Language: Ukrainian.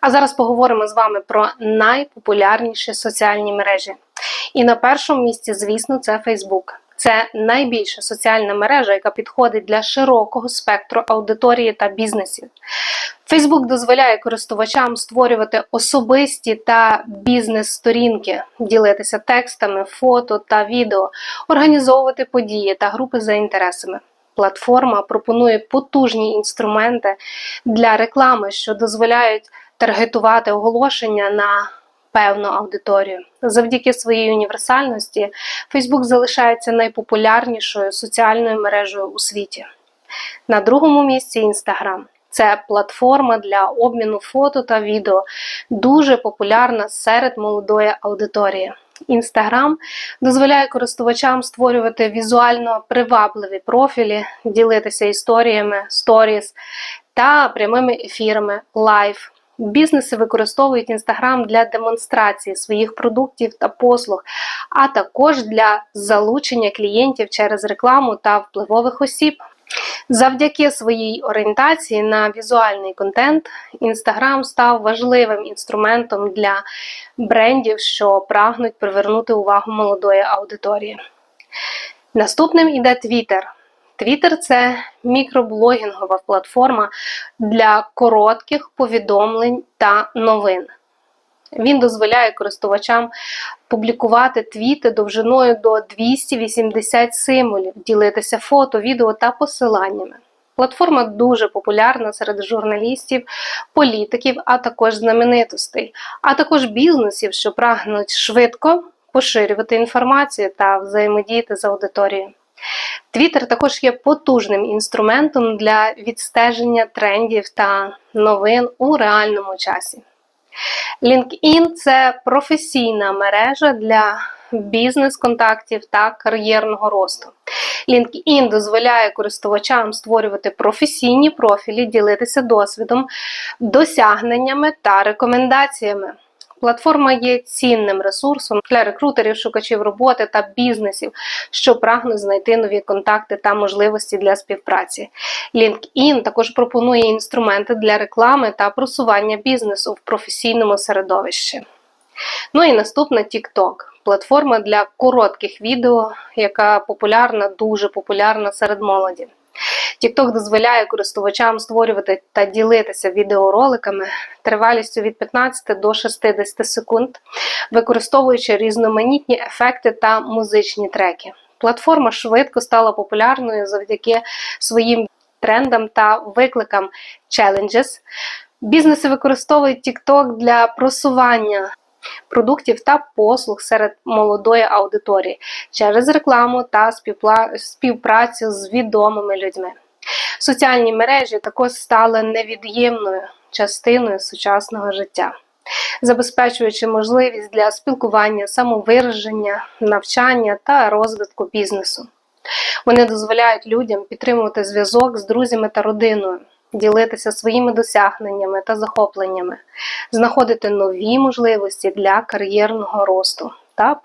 А зараз поговоримо з вами про найпопулярніші соціальні мережі. І на першому місці, звісно, це Facebook. Це найбільша соціальна мережа, яка підходить для широкого спектру аудиторії та бізнесів. Facebook дозволяє користувачам створювати особисті та бізнес-сторінки, ділитися текстами, фото та відео, організовувати події та групи за інтересами. Платформа пропонує потужні інструменти для реклами, що дозволяють таргетувати оголошення на певну аудиторію. Завдяки своїй універсальності Facebook залишається найпопулярнішою соціальною мережею у світі. На другому місці Instagram. Це платформа для обміну фото та відео, дуже популярна серед молодої аудиторії. Інстаграм дозволяє користувачам створювати візуально привабливі профілі, ділитися історіями, сторіс та прямими ефірами лайв. Бізнеси використовують Інстаграм для демонстрації своїх продуктів та послуг, а також для залучення клієнтів через рекламу та впливових осіб. Завдяки своїй орієнтації на візуальний контент, Інстаграм став важливим інструментом для брендів, що прагнуть привернути увагу молодої аудиторії. Наступним іде Twitter. Twitter – це мікроблогінгова платформа для коротких повідомлень та новин. Він дозволяє користувачам публікувати твіти довжиною до 280 символів, ділитися фото, відео та посиланнями. Платформа дуже популярна серед журналістів, політиків, а також знаменитостей, а також бізнесів, що прагнуть швидко поширювати інформацію та взаємодіяти з аудиторією. Твіттер також є потужним інструментом для відстеження трендів та новин у реальному часі. LinkedIn – це професійна мережа для бізнес-контактів та кар'єрного росту. LinkedIn дозволяє користувачам створювати професійні профілі, ділитися досвідом, досягненнями та рекомендаціями. Платформа є цінним ресурсом для рекрутерів, шукачів роботи та бізнесів, що прагнуть знайти нові контакти та можливості для співпраці. LinkedIn також пропонує інструменти для реклами та просування бізнесу в професійному середовищі. Ну і наступна TikTok. Платформа для коротких відео, яка популярна, дуже популярна серед молоді. TikTok дозволяє користувачам створювати та ділитися відеороликами тривалістю від 15 до 60 секунд, використовуючи різноманітні ефекти та музичні треки. Платформа швидко стала популярною завдяки своїм трендам та викликам Challenges. Бізнеси використовують TikTok для просування продуктів та послуг серед молодої аудиторії через рекламу та співпрацю з відомими людьми. Соціальні мережі також стали невід'ємною частиною сучасного життя, забезпечуючи можливість для спілкування, самовираження, навчання та розвитку бізнесу. Вони дозволяють людям підтримувати зв'язок з друзями та родиною, ділитися своїми досягненнями та захопленнями, знаходити нові можливості для кар'єрного росту та